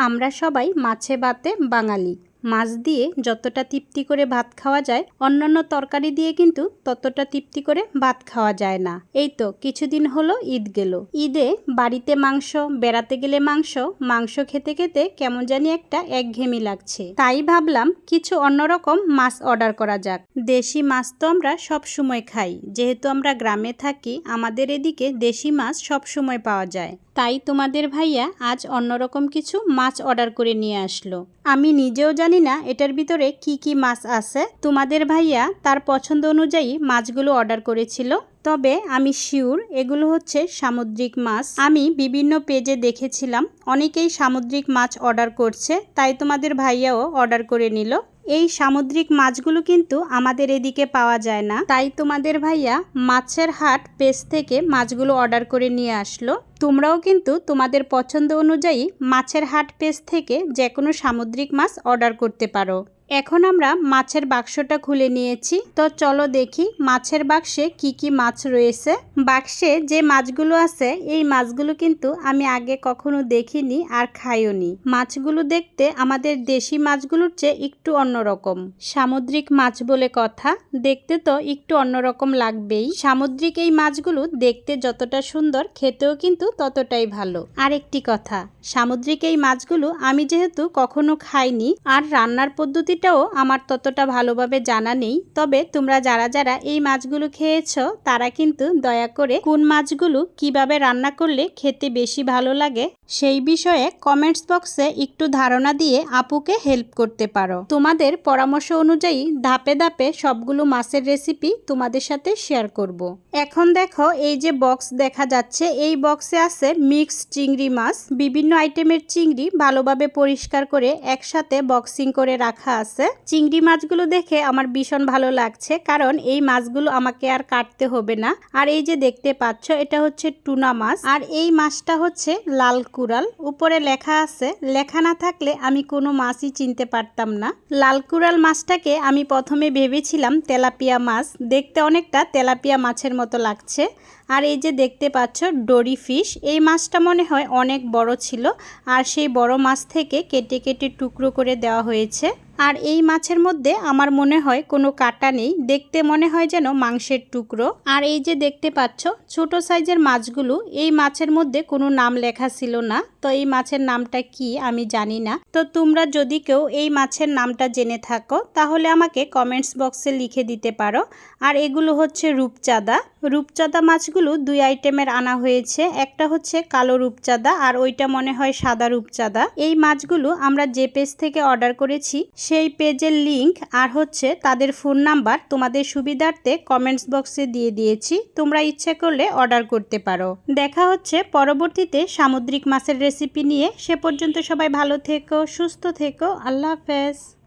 আমরা সবাই মাছে ভাতে বাঙালি। মাছ দিয়ে যতটা তৃপ্তি করে ভাত খাওয়া যায়, অন্যান্য তরকারি দিয়ে কিন্তু ততটা তৃপ্তি করে ভাত খাওয়া যায় না। এই তো কিছুদিন হলো ঈদ গেল। ঈদে বাড়িতে মাংস, বেড়াতে গেলে মাংস মাংস খেতে খেতে কেমন জানি একটা একঘেমি লাগছে। তাই ভাবলাম কিছু অন্যরকম মাছ অর্ডার করা যাক। দেশি মাছ তো আমরা সব সময় খাই, যেহেতু আমরা গ্রামে থাকি, আমাদের এদিকে দেশি মাছ সব সময় পাওয়া যায়। তাই তোমাদের ভাইয়া আজ অন্যরকম কিছু মাছ অর্ডার করে নিয়ে আসলো। আমি নিজেও জানি না এটার ভিতরে কি কি মাছ আছে। তোমাদের ভাইয়া তার পছন্দ অনুযায়ী মাছগুলো অর্ডার করেছিল। তবে আমি শিওর এগুলো হচ্ছে সামুদ্রিক মাছ। আমি বিভিন্ন পেজে দেখেছিলাম, অনেকেই সামুদ্রিক মাছ অর্ডার করছে, তাই তোমাদের ভাইয়াও অর্ডার করে নিল। এই সামুদ্রিক মাছগুলো কিন্তু আমাদের এদিকে পাওয়া যায় না। তাই তোমাদের ভাইয়া মাছের হাট পেস থেকে মাছগুলো অর্ডার করে নিয়ে আসলো। তোমরাও কিন্তু তোমাদের পছন্দ অনুযায়ী মাছের হাট পেস থেকে যে কোনো সামুদ্রিক মাছ অর্ডার করতে পারো। এখন আমরা মাছের বাক্সটা খুলে নিয়েছি। তো চলো দেখি মাছের বাক্সে কি কি মাছ রয়েছে। বাক্সে যে মাছগুলো আছে, এই মাছগুলো কিন্তু আমি আগে কখনো দেখিনি আর খাইওনি। মাছগুলো দেখতে আমাদের দেশি মাছগুলোর চেয়ে একটু অন্যরকম। সামুদ্রিক মাছ বলে কথা। দেখতে তো একটু অন্যরকম লাগবেই। সামুদ্রিক এই মাছগুলো দেখতে যতটা সুন্দর, খেতেও কিন্তু ততটাই ভালো। আর একটি কথা, সামুদ্রিক এই মাছগুলো আমি যেহেতু কখনো খাইনি আর রান্নার পদ্ধতি রেসিপিটাও আমার ততটা ভালোভাবে জানা নেই। তবে তোমরা যারা যারা এই মাছগুলো খেয়েছ, তারা কিন্তু দয়া করে কোন মাছগুলো কীভাবে রান্না করলে খেতে বেশি ভালো লাগে সেই বিষয়ে কমেন্টস বক্সে একটু ধারণা দিয়ে আপুকে হেল্প করতে পারো। তোমাদের পরামর্শ অনুযায়ী ধাপে ধাপে সবগুলো মাছের রেসিপি তোমাদের সাথে শেয়ার করব। এখন দেখো, এই যে বক্স দেখা যাচ্ছে, এই বক্সে আছে মিক্স চিংড়ি মাছ। বিভিন্ন আইটেমের চিংড়ি ভালোভাবে পরিষ্কার করে একসাথে বক্সিং করে রাখা আছে। চিংড়ি মাছগুলো দেখে আমার ভীষণ ভালো লাগছে, কারণ এই মাছগুলো আমাকে আর কাটতে হবে না। আর এই যে দেখতে পাচ্ছ, এটা হচ্ছে টুনা মাছ। আর এই মাছটা হচ্ছে লাল কুড়াল। উপরে লেখা আছে, লেখা না থাকলে আমি কোনো মাছই চিনতে পারতাম না। লাল কুড়াল মাছটাকে আমি প্রথমে ভেবেছিলাম তেলাপিয়া মাছ। দেখতে অনেকটা তেলাপিয়া মাছের মতো লাগছে। আর এই যে দেখতে পাচ্ছ, ডোরি ফিশ। এই মাছটা মনে হয় অনেক বড় ছিল। আর সেই বড় মাছ থেকে কেটে কেটে টুকরো করে দেওয়া হয়েছে। আর এই মাছের মধ্যে আমার মনে হয় কোনো কাটা নেই। দেখতে মনে হয় যেন মাংসের টুকরো। আর এই যে দেখতে পাচ্ছ, ছোট সাইজের মাছগুলো, এই মাছের মধ্যে কোনো নাম লেখা ছিল না। তো এই মাছের নামটা কি আমি জানি না। তো তোমরা যদি কেউ এই মাছের নামটা জেনে থাকো, তাহলে আমাকে কমেন্টস বক্সে লিখে দিতে পারো। আর এগুলো হচ্ছে রূপচাঁদা। রূপচাঁদা মাছগুলো দুই আইটেমের আনা হয়েছে। একটা হচ্ছে কালো রূপচাঁদা আর ওইটা মনে হয় সাদা রূপচাঁদা। এই মাছগুলো আমরা যে পেজ থেকে অর্ডার করেছি, সেই পেজের লিংক আর হচ্ছে তাদের ফোন নাম্বার তোমাদের সুবিধার্থে কমেন্টস বক্সে দিয়ে দিয়েছি। তোমরা ইচ্ছে করলে অর্ডার করতে পারো। দেখা হচ্ছে পরবর্তীতে সামুদ্রিক মাছের রেসিপি নিয়ে। সে পর্যন্ত সবাই ভালো থেকো, সুস্থ থেকো। আল্লাহ হাফেজ।